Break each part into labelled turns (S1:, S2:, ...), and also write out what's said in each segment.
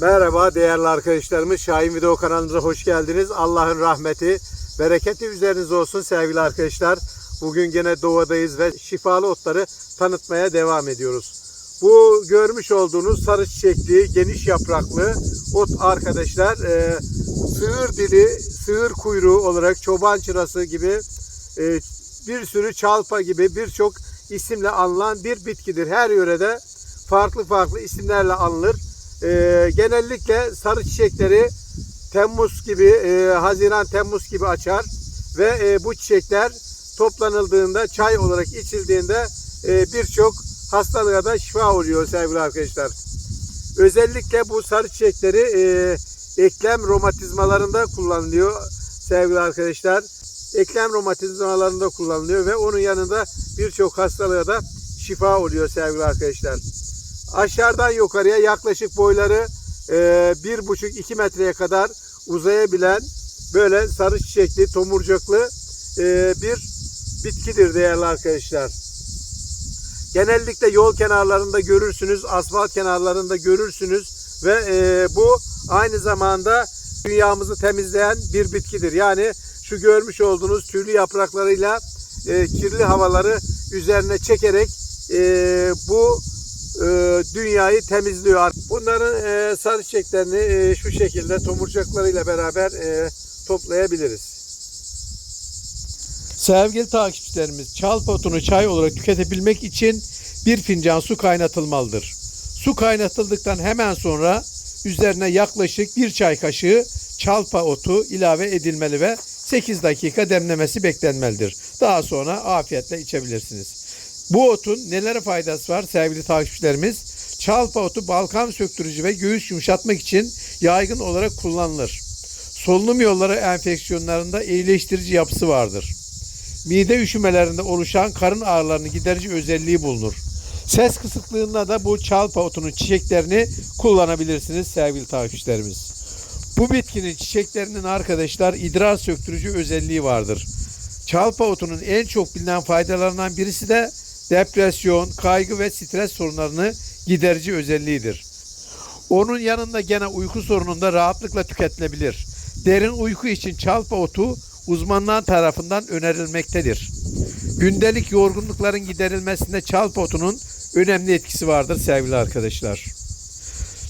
S1: Merhaba değerli arkadaşlarımız. Şahin Video kanalımıza hoş geldiniz. Allah'ın rahmeti, bereketi üzerinize olsun sevgili arkadaşlar. Bugün gene doğadayız ve şifalı otları tanıtmaya devam ediyoruz. Bu görmüş olduğunuz sarı çiçekli, geniş yapraklı ot arkadaşlar e, sığır dili, sığır kuyruğu olarak çoban çırası gibi e, bir sürü çalpa gibi birçok isimle anılan bir bitkidir. Her yörede farklı farklı isimlerle anılır. Ee, genellikle sarı çiçekleri Temmuz gibi, e, Haziran Temmuz gibi açar ve e, bu çiçekler toplanıldığında, çay olarak içildiğinde e, birçok hastalığa da şifa oluyor sevgili arkadaşlar. Özellikle bu sarı çiçekleri e, eklem romatizmalarında kullanılıyor sevgili arkadaşlar. Eklem romatizmalarında kullanılıyor ve onun yanında birçok hastalığa da şifa oluyor sevgili arkadaşlar. Aşağıdan yukarıya yaklaşık boyları e, bir buçuk iki metreye kadar uzayabilen böyle sarı çiçekli, tomurcuklu e, bir bitkidir değerli arkadaşlar. Genellikle yol kenarlarında görürsünüz, asfalt kenarlarında görürsünüz ve e, bu aynı zamanda dünyamızı temizleyen bir bitkidir. Yani şu görmüş olduğunuz tüylü yapraklarıyla kirli havaları üzerine çekerek e, bu e, dünyayı temizliyor. Bunların e, sarı çiçeklerini e, şu şekilde tomurcaklarıyla beraber e, toplayabiliriz.
S2: Sevgili takipçilerimiz, çalp otunu çay olarak tüketebilmek için bir fincan su kaynatılmalıdır. Su kaynatıldıktan hemen sonra üzerine yaklaşık bir çay kaşığı çalpa otu ilave edilmeli ve 8 dakika demlemesi beklenmelidir. Daha sonra afiyetle içebilirsiniz. Bu otun nelere faydası var sevgili takipçilerimiz? Çalpa otu balkam söktürücü ve göğüs yumuşatmak için yaygın olarak kullanılır. Solunum yolları enfeksiyonlarında iyileştirici yapısı vardır. Mide üşümelerinde oluşan karın ağrılarını giderici özelliği bulunur. Ses kısıklığında da bu çalpa otunun çiçeklerini kullanabilirsiniz sevgili takipçilerimiz. Bu bitkinin çiçeklerinin arkadaşlar idrar söktürücü özelliği vardır. Çalpa otunun en çok bilinen faydalarından birisi de depresyon, kaygı ve stres sorunlarını giderici özelliğidir. Onun yanında gene uyku sorununda rahatlıkla tüketilebilir. Derin uyku için çalpa otu uzmanlar tarafından önerilmektedir. Gündelik yorgunlukların giderilmesinde çalpa otunun önemli etkisi vardır sevgili arkadaşlar.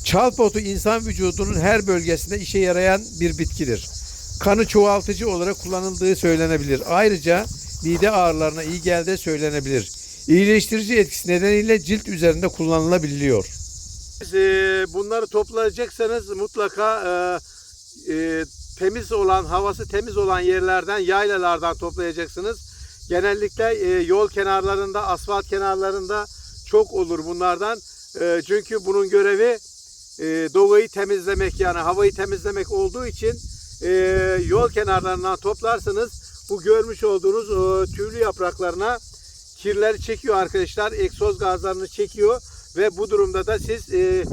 S2: Çalpa otu insan vücudunun her bölgesinde işe yarayan bir bitkidir. Kanı çoğaltıcı olarak kullanıldığı söylenebilir. Ayrıca mide ağrılarına iyi geldiği söylenebilir. İyileştirici etkisi nedeniyle cilt üzerinde kullanılabiliyor.
S1: E, bunları toplayacaksanız mutlaka e, e, temiz olan, havası temiz olan yerlerden, yaylalardan toplayacaksınız. Genellikle e, yol kenarlarında, asfalt kenarlarında çok olur bunlardan. E, çünkü bunun görevi e, doğayı temizlemek yani havayı temizlemek olduğu için e, yol kenarlarından toplarsınız. Bu görmüş olduğunuz e, tüylü yapraklarına kirleri çekiyor arkadaşlar. Egzoz gazlarını çekiyor ve bu durumda da siz e,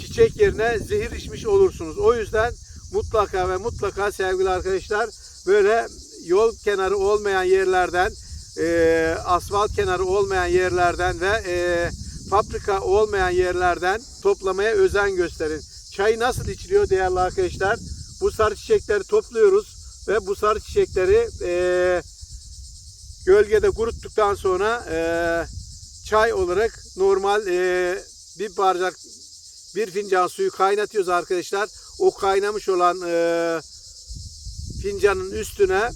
S1: çiçek yerine zehir içmiş olursunuz. O yüzden mutlaka ve mutlaka sevgili arkadaşlar böyle yol kenarı olmayan yerlerden, e, asfalt kenarı olmayan yerlerden ve e, fabrika olmayan yerlerden toplamaya özen gösterin. Çay nasıl içiliyor değerli arkadaşlar? Bu sarı çiçekleri topluyoruz ve bu sarı çiçekleri e, gölgede kuruttuktan sonra e, çay olarak normal e, bir bardak bir fincan suyu kaynatıyoruz arkadaşlar. O kaynamış olan e, fincanın üstüne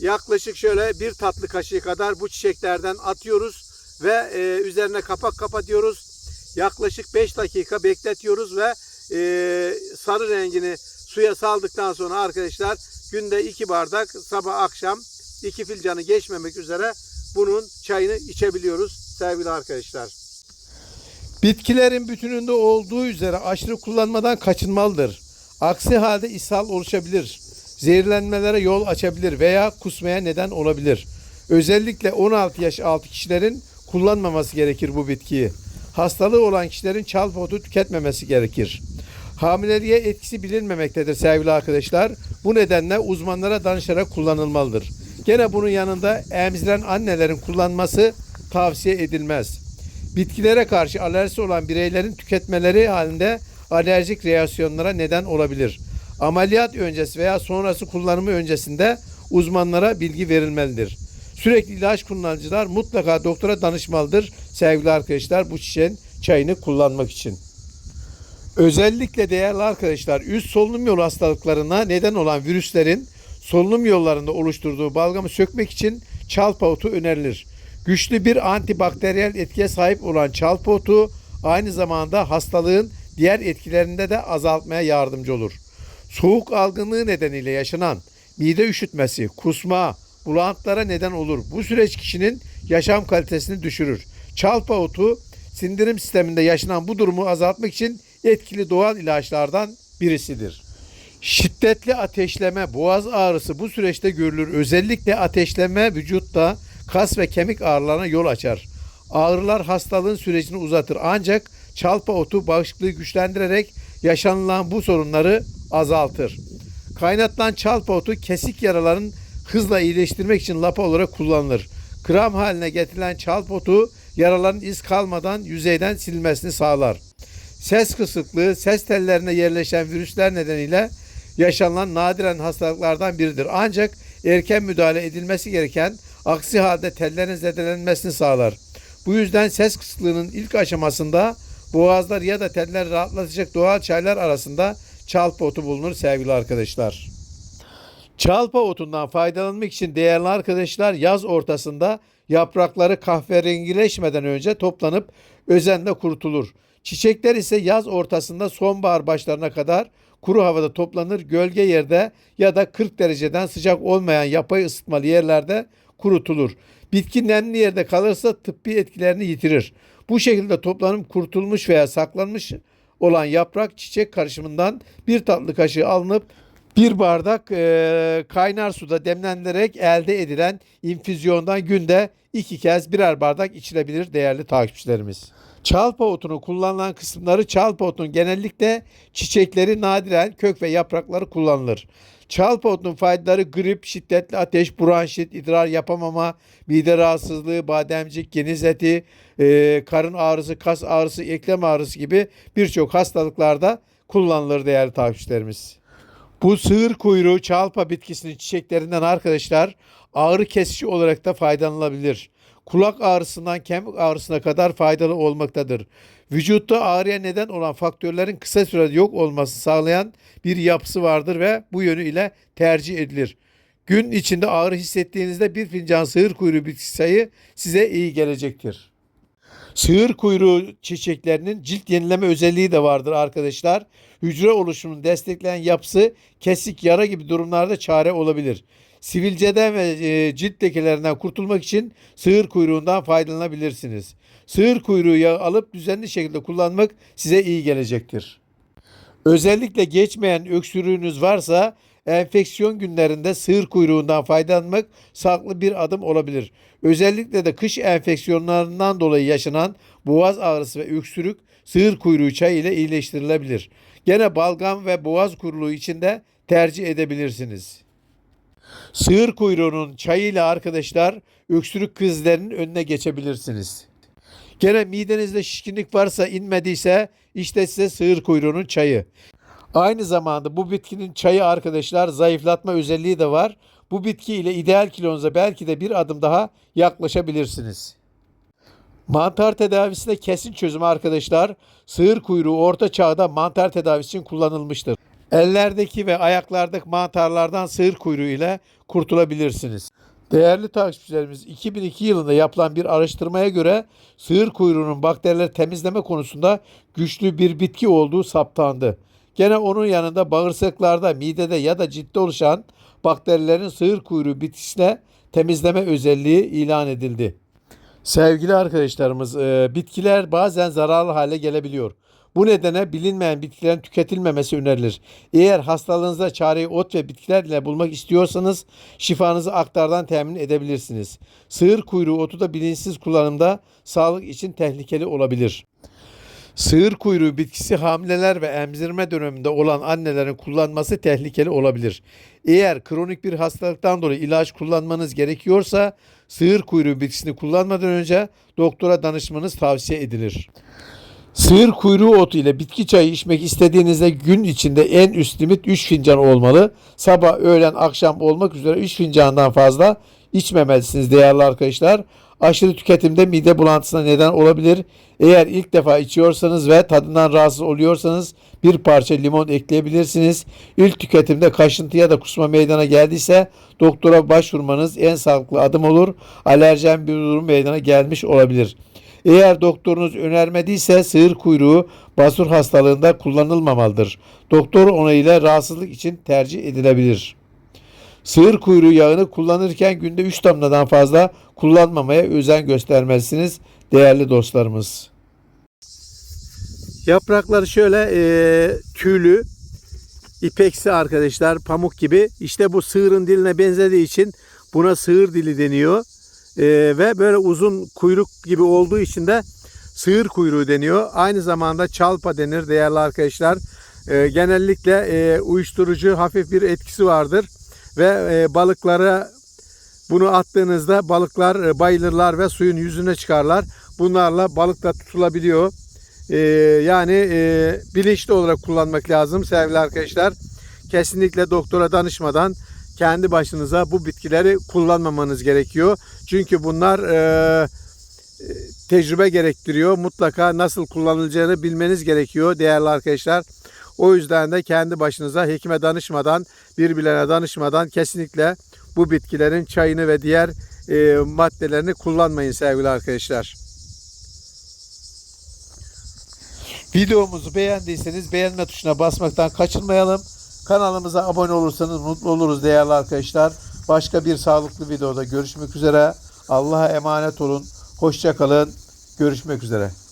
S1: yaklaşık şöyle bir tatlı kaşığı kadar bu çiçeklerden atıyoruz ve e, üzerine kapak kapatıyoruz. Yaklaşık 5 dakika bekletiyoruz ve e, sarı rengini suya saldıktan sonra arkadaşlar günde 2 bardak sabah akşam iki fincanı geçmemek üzere bunun çayını içebiliyoruz sevgili arkadaşlar.
S2: Bitkilerin bütününde olduğu üzere aşırı kullanmadan kaçınmalıdır. Aksi halde ishal oluşabilir. Zehirlenmelere yol açabilir veya kusmaya neden olabilir. Özellikle 16 yaş altı kişilerin kullanmaması gerekir bu bitkiyi. Hastalığı olan kişilerin çalp otu tüketmemesi gerekir. Hamileliğe etkisi bilinmemektedir sevgili arkadaşlar. Bu nedenle uzmanlara danışarak kullanılmalıdır. Gene bunun yanında emziren annelerin kullanması tavsiye edilmez. Bitkilere karşı alerjisi olan bireylerin tüketmeleri halinde alerjik reaksiyonlara neden olabilir. Ameliyat öncesi veya sonrası kullanımı öncesinde uzmanlara bilgi verilmelidir. Sürekli ilaç kullanıcılar mutlaka doktora danışmalıdır sevgili arkadaşlar bu çiçeğin çayını kullanmak için. Özellikle değerli arkadaşlar üst solunum yolu hastalıklarına neden olan virüslerin solunum yollarında oluşturduğu balgamı sökmek için çalpa otu önerilir. Güçlü bir antibakteriyel etkiye sahip olan çalpa otu aynı zamanda hastalığın diğer etkilerinde de azaltmaya yardımcı olur. Soğuk algınlığı nedeniyle yaşanan mide üşütmesi, kusma, bulantılara neden olur. Bu süreç kişinin yaşam kalitesini düşürür. Çalpa otu sindirim sisteminde yaşanan bu durumu azaltmak için etkili doğal ilaçlardan birisidir. Şiddetli ateşleme, boğaz ağrısı bu süreçte görülür. Özellikle ateşleme vücutta kas ve kemik ağrılarına yol açar. Ağrılar hastalığın sürecini uzatır. Ancak çalpa otu bağışıklığı güçlendirerek yaşanılan bu sorunları azaltır. Kaynatılan çalpa otu kesik yaraların hızla iyileştirmek için lapa olarak kullanılır. Krem haline getirilen çalpa otu yaraların iz kalmadan yüzeyden silinmesini sağlar. Ses kısıklığı, ses tellerine yerleşen virüsler nedeniyle yaşanılan nadiren hastalıklardan biridir. Ancak erken müdahale edilmesi gereken aksi halde tellerin zedelenmesini sağlar. Bu yüzden ses kısıklığının ilk aşamasında boğazlar ya da teller rahatlatacak doğal çaylar arasında çalpa otu bulunur sevgili arkadaşlar. Çalpa otundan faydalanmak için değerli arkadaşlar yaz ortasında yaprakları kahverengileşmeden önce toplanıp özenle kurutulur. Çiçekler ise yaz ortasında sonbahar başlarına kadar kuru havada toplanır, gölge yerde ya da 40 dereceden sıcak olmayan yapay ısıtmalı yerlerde kurutulur. Bitki nemli yerde kalırsa tıbbi etkilerini yitirir. Bu şekilde toplanıp kurutulmuş veya saklanmış olan yaprak çiçek karışımından bir tatlı kaşığı alınıp bir bardak eee, kaynar suda demlenilerek elde edilen infüzyondan günde iki kez birer bardak içilebilir değerli takipçilerimiz. Çalpa otunu kullanılan kısımları çalpa otunun genellikle çiçekleri nadiren kök ve yaprakları kullanılır. Çalpa otunun faydaları grip, şiddetli ateş, bronşit, idrar yapamama, mide rahatsızlığı, bademcik, geniz eti, eee, karın ağrısı, kas ağrısı, eklem ağrısı gibi birçok hastalıklarda kullanılır değerli takipçilerimiz. Bu sığır kuyruğu çalpa bitkisinin çiçeklerinden arkadaşlar ağrı kesici olarak da faydalanılabilir. Kulak ağrısından kemik ağrısına kadar faydalı olmaktadır. Vücutta ağrıya neden olan faktörlerin kısa sürede yok olması sağlayan bir yapısı vardır ve bu yönüyle tercih edilir. Gün içinde ağrı hissettiğinizde bir fincan sığır kuyruğu bitkisi çayı size iyi gelecektir. Sığır kuyruğu çiçeklerinin cilt yenileme özelliği de vardır arkadaşlar. Hücre oluşumunu destekleyen yapısı kesik yara gibi durumlarda çare olabilir. Sivilceden ve e, cilt lekelerinden kurtulmak için sığır kuyruğundan faydalanabilirsiniz. Sığır kuyruğu yağı alıp düzenli şekilde kullanmak size iyi gelecektir. Özellikle geçmeyen öksürüğünüz varsa enfeksiyon günlerinde sığır kuyruğundan faydalanmak sağlıklı bir adım olabilir. Özellikle de kış enfeksiyonlarından dolayı yaşanan boğaz ağrısı ve öksürük sığır kuyruğu çayı ile iyileştirilebilir. Gene balgam ve boğaz kuruluğu için de tercih edebilirsiniz. Sığır kuyruğunun çayıyla arkadaşlar öksürük krizlerinin önüne geçebilirsiniz. Gene midenizde şişkinlik varsa inmediyse işte size sığır kuyruğunun çayı. Aynı zamanda bu bitkinin çayı arkadaşlar zayıflatma özelliği de var. Bu bitki ile ideal kilonuza belki de bir adım daha yaklaşabilirsiniz. Mantar tedavisinde kesin çözüm arkadaşlar. Sığır kuyruğu orta çağda mantar tedavisi için kullanılmıştır. Ellerdeki ve ayaklardaki mantarlardan sığır kuyruğu ile kurtulabilirsiniz. Değerli takipçilerimiz 2002 yılında yapılan bir araştırmaya göre sığır kuyruğunun bakterileri temizleme konusunda güçlü bir bitki olduğu saptandı. Gene onun yanında bağırsaklarda, midede ya da ciltte oluşan bakterilerin sığır kuyruğu bitkisine temizleme özelliği ilan edildi. Sevgili arkadaşlarımız, e, bitkiler bazen zararlı hale gelebiliyor. Bu nedenle bilinmeyen bitkilerin tüketilmemesi önerilir. Eğer hastalığınıza çareyi ot ve bitkilerle bulmak istiyorsanız şifanızı aktardan temin edebilirsiniz. Sığır kuyruğu otu da bilinçsiz kullanımda sağlık için tehlikeli olabilir. Sığır kuyruğu bitkisi hamileler ve emzirme döneminde olan annelerin kullanması tehlikeli olabilir. Eğer kronik bir hastalıktan dolayı ilaç kullanmanız gerekiyorsa sığır kuyruğu bitkisini kullanmadan önce doktora danışmanız tavsiye edilir. Sığır kuyruğu otu ile bitki çayı içmek istediğinizde gün içinde en üst limit 3 fincan olmalı. Sabah, öğlen, akşam olmak üzere 3 fincandan fazla içmemelisiniz değerli arkadaşlar. Aşırı tüketimde mide bulantısına neden olabilir. Eğer ilk defa içiyorsanız ve tadından rahatsız oluyorsanız bir parça limon ekleyebilirsiniz. İlk tüketimde kaşıntı ya da kusma meydana geldiyse doktora başvurmanız en sağlıklı adım olur. Alerjen bir durum meydana gelmiş olabilir. Eğer doktorunuz önermediyse sığır kuyruğu basur hastalığında kullanılmamalıdır. Doktor onayıyla rahatsızlık için tercih edilebilir. Sığır kuyruğu yağını kullanırken günde 3 damladan fazla kullanmamaya özen göstermelisiniz değerli dostlarımız.
S1: Yaprakları şöyle e, tüylü, ipeksi arkadaşlar, pamuk gibi. İşte bu sığırın diline benzediği için buna sığır dili deniyor. E, ve böyle uzun kuyruk gibi olduğu için de sığır kuyruğu deniyor. Aynı zamanda çalpa denir değerli arkadaşlar. E, genellikle e, uyuşturucu hafif bir etkisi vardır. Ve e, balıklara bunu attığınızda balıklar e, bayılırlar ve suyun yüzüne çıkarlar. Bunlarla balık da tutulabiliyor. Ee, yani e, bilinçli olarak kullanmak lazım sevgili arkadaşlar. Kesinlikle doktora danışmadan kendi başınıza bu bitkileri kullanmamanız gerekiyor. Çünkü bunlar e, e, tecrübe gerektiriyor. Mutlaka nasıl kullanılacağını bilmeniz gerekiyor değerli arkadaşlar. O yüzden de kendi başınıza hekime danışmadan, bir bilene danışmadan kesinlikle bu bitkilerin çayını ve diğer e, maddelerini kullanmayın sevgili arkadaşlar.
S2: Videomuzu beğendiyseniz beğenme tuşuna basmaktan kaçınmayalım. Kanalımıza abone olursanız mutlu oluruz değerli arkadaşlar. Başka bir sağlıklı videoda görüşmek üzere. Allah'a emanet olun. Hoşça kalın. Görüşmek üzere.